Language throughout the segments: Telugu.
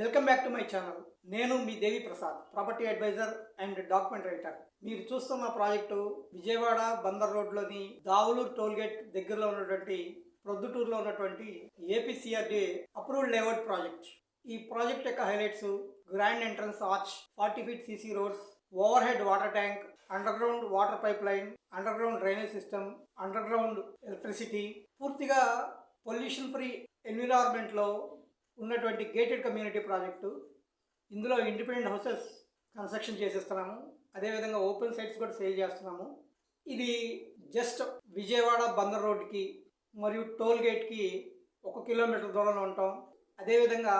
Welcome back to my channel. నేను మీ Devi Prasad property advisor and document writer. మీరు చూస్తున్న ప్రాజెక్టు విజయవాడ బందర్ రోడ్లోని దావులూరు టోల్గేట్ దగ్గరలో ఉన్నటువంటి ప్రొద్దుటూరులో ఉన్నటువంటి ఏపీసీఆర్డీ అప్రూవ్డ్ లేఅవుట్ ప్రాజెక్ట్ ఈ ప్రాజెక్ట్ యొక్క highlights grand entrance arch forty feet CC roads overhead water tank underground water pipeline underground drainage system underground electricity. పూర్తిగా పొల్యూషన్ ఫ్రీ ఎన్విరాన్మెంట్లో ఉన్నటువంటి గేటెడ్ కమ్యూనిటీ ప్రాజెక్టు ఇందులో ఇండిపెండెంట్ హౌసెస్ కన్స్ట్రక్షన్ చేసేస్తున్నాము. అదేవిధంగా ఓపెన్ సైట్స్ కూడా సేల్ చేస్తున్నాము. ఇది జస్ట్ విజయవాడ బందర్ రోడ్కి మరియు టోల్ గేట్కి ఒక కిలోమీటర్ దూరంలో ఉంటాం. అదేవిధంగా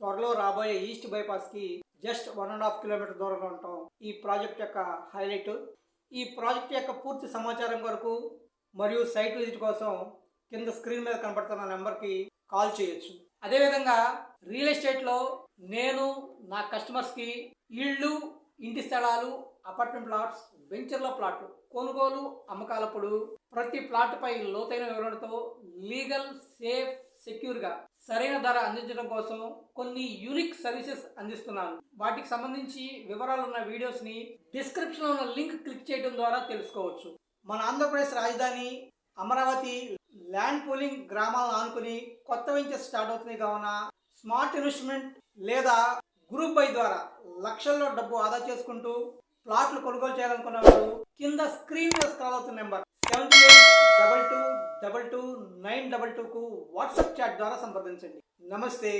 త్వరలో రాబోయే east బైపాస్కి just one and half kilometre దూరంలో ఉంటాం. ఈ ప్రాజెక్ట్ యొక్క హైలైట్ ఈ ప్రాజెక్ట్ యొక్క పూర్తి సమాచారం కొరకు మరియు సైట్ విజిట్ కోసం కింద స్క్రీన్ మీద కనబడుతున్న నెంబర్కి కాల్ చేయొచ్చు. అదేవిధంగా రియల్ ఎస్టేట్లో నేను నా కస్టమర్స్కి ఇళ్ళు ఇంటి స్థలాలు అపార్ట్మెంట్ ప్లాట్స్ వెంచర్ల ప్లాట్లు కొనుగోలు అమ్మకాలప్పుడు ప్రతి ప్లాట్పై లోతైన వివరణతో లీగల్ సేఫ్ సెక్యూర్గా సరైన ధర అందించడం కోసం కొన్ని యూనిక్ సర్వీసెస్ అందిస్తున్నాను. వాటికి సంబంధించి వివరాలు ఉన్న వీడియోస్ని డిస్క్రిప్షన్లో ఉన్న లింక్ క్లిక్ చేయడం ద్వారా తెలుసుకోవచ్చు. మన ఆంధ్రప్రదేశ్ రాజధాని అమరావతి ల్యాండ్ పూలింగ్ గ్రామాలను ఆనుకుని కొత్త వెంచర్స్ స్టార్ట్ అవుతుంది కావున స్మార్ట్ ఇన్వెస్ట్మెంట్ లేదా గ్రూప్ బై ద్వారా లక్షల్లో డబ్బు ఆదా చేసుకుంటూ ప్లాట్లు కొనుగోలు చేయాలనుకున్న వాళ్ళు కింద స్క్రీన్ మీద స్క్రాల్ అవుతున్న number seven double two double two nine double టూకు WhatsApp chat ద్వారా సంప్రదించండి. నమస్తే.